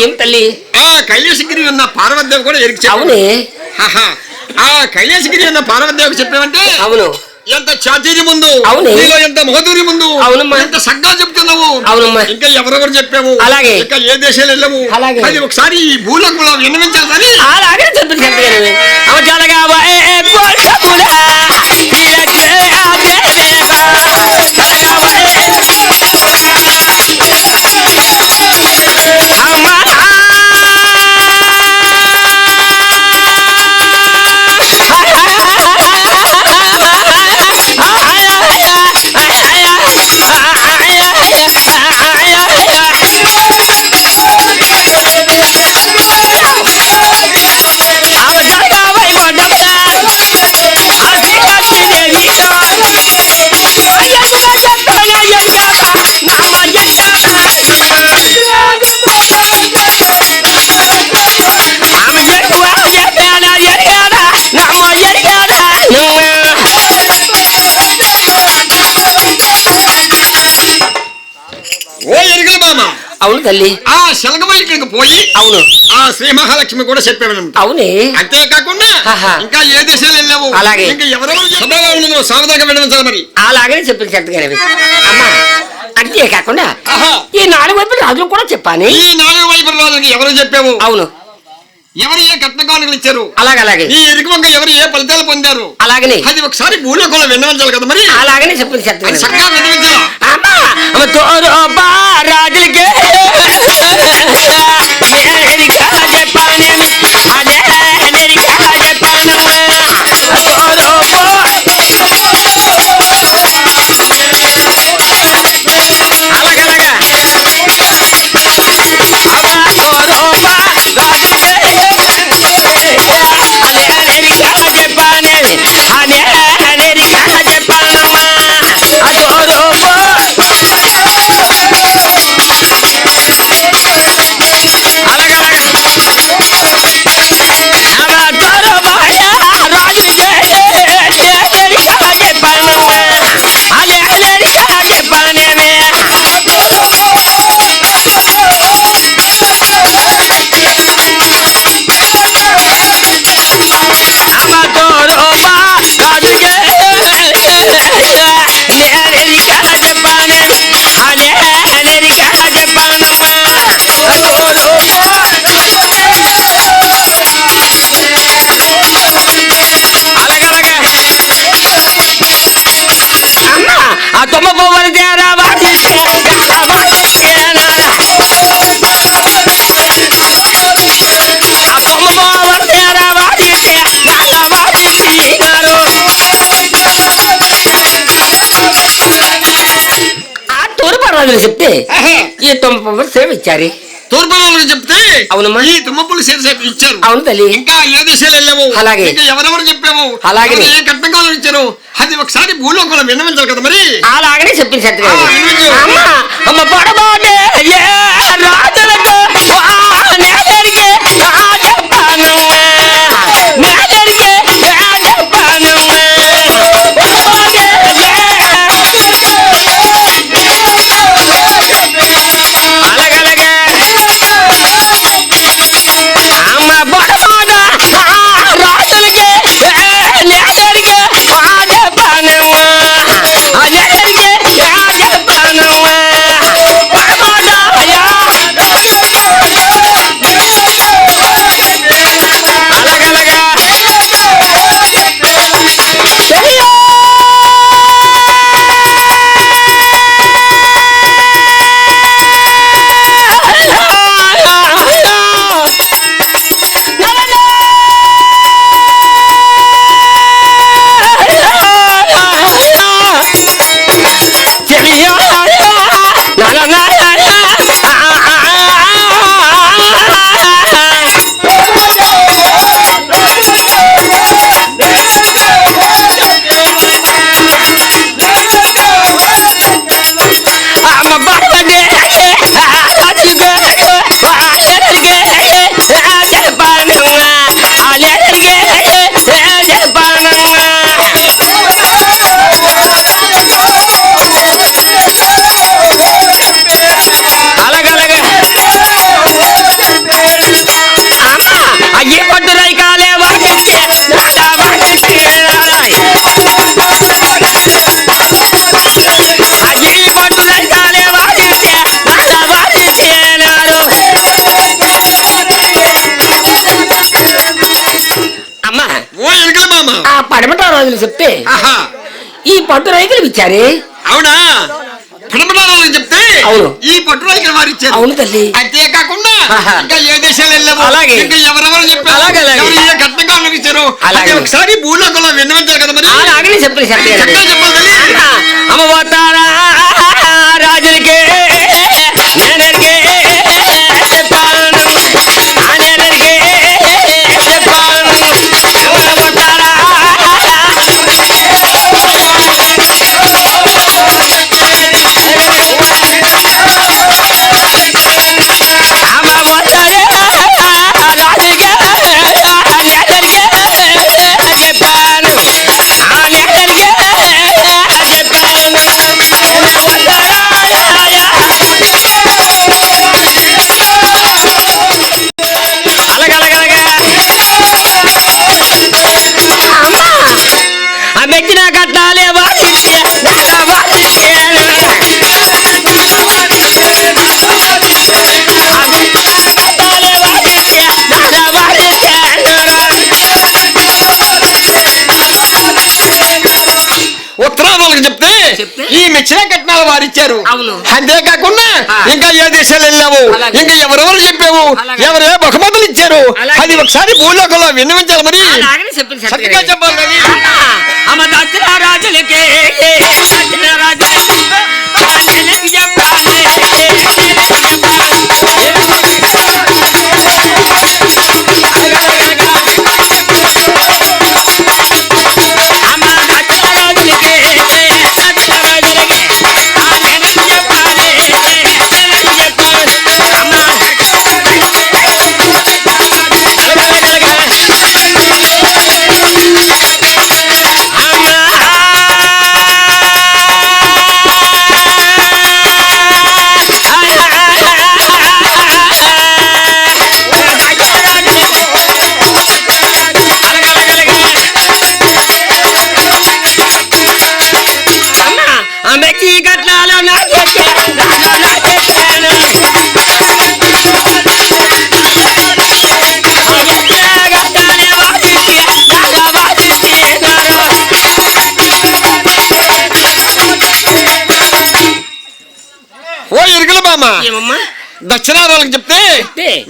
ఏం తల్లి ఆ కైలాసగిరి ఉన్న పార్వతీదేవి కూడా ఎరికి అవునే. ఆ కైలాసగిరి ఉన్న పార్వతీదేవికి చెప్పామంటే అవును ఎంత చాతుర్యం ముందు అవునే. నీలో ఎంత మహదూరి ముందు అవునమ్మా. ఎంత సగ్గా చెప్తున్నావు అవునమ్మా. ఇంకా ఎవరెవరు చెప్పాము అలాగే. ఇంకా ఏ దేశాలు వెళ్ళాము అలాగే. అది ఒకసారి ఈ భూలోకంలో విన్నవించాలి అలాగే చెప్పింది తల్లి. ఆ శలగమ ఇక్కడికి పోయి అవును. ఆ శ్రీ మహాలక్ష్మి కూడా చెప్పామన్నమాట. అవునే. అంతేకాకుండా. ఇంకా ఏ దేశాలు వెళ్ళావు? అలాగే. ఇంకా ఎవరెవరు సావధానంగా విన్నవించాలి మరి. అలాగనే చెప్పింది అమ్మా అంతే కాకుండా ఆహా. ఈ నాలుగు వైపులు రాజులు కూడా చెప్పాను ఈ నాలుగు వైపుల వాళ్ళకి ఎవరు చెప్పావు? అవును. ఎవరు ఏ కట్న కానుకలు ఇచ్చారు? అలాగే అలాగే. ఈ ఎరుకమంక ఎవరు ఏ ఫలితాలు పొందారు? అలాగనే. అది ఒకసారి భూలోకంలో విన్నవించాలి కదా మరి. అలాగనే చెప్పింది చెప్తాను. చక్కగా రాజులకే రాజులు చెప్తే. ఈ తొమ్మ సేవ ఇచ్చారు తూర్పు చెప్తే అవునమ్మా. ఈ తుమ్మపులు సేపు ఇచ్చారు అవును తల్లి ఇంకా ఏ దేశాలు వెళ్ళాము అలాగే. ఇంకా ఎవరెవరు చెప్పాము అలాగే. ఏ కట్న కానుకలు ఇచ్చారు అది ఒకసారి భూలోకంలో విన్నవించాలి కదా మరి అలాగనే చెప్పింది సత్య. అమ్మ అమ్మ పడబోటే రాజులు చెప్తే ఆహా. ఈ పట్టు రైతులు ఇచ్చారే అవునా? పడమరాలు చెప్తే అవును. ఈ పట్టురాయికి వారు ఇచ్చారు. అవును తల్లి. అంతేకాకుండా ఆహా. ఇంకా ఏ దేశాలు వెళ్ళాము అలాగే. ఇంకా ఎవరెవరు చెప్పారు? అలాగే, ఒకసారి భూలోకంలో కదా మరి? చెప్పాలి. ఈ మెచ్చిన కట్నాలు వారు ఇచ్చారు అవును. అంతేకాకుండా. ఇంకా ఏ దేశాలు వెళ్ళావు. ఇంకా ఎవరెవరు చెప్పావు. ఎవరు ఏ బహుమతులు ఇచ్చారు. అది ఒకసారి భూలోకంలో విన్నవించాలి మరి చక్కగా చెప్పాలి రాజులకే బామ్మ ఏమమ్మా దక్షిణారాలకు చెప్తే?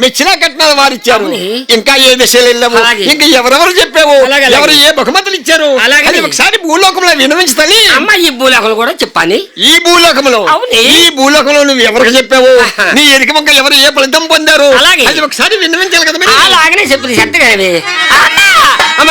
మెచ్చిన కట్నాలు వారు ఇచ్చారు అవునే. ఇంకా ఏ దేశాలు వెళ్ళాము. ఇంకా ఎవరెవరు చెప్పావు. ఎవరు ఏ బహుమతులు ఇచ్చారు అలాగే. అది ఒకసారి భూలోకంలో వినవించాలి అమ్మ ఈ భూలోకలు కూడా చెప్పాలి ఈ భూలోకంలో. ఈ భూలోకంలో నువ్వు ఎవరికి చెప్పావు. నీ ఎరిక మొక్క ఎవరు ఏ ఫలితం పొందారు అలాగే. అది ఒకసారి విన్నవించాలి కదా అలాగనే చెప్పింది చెత్తగానే Amma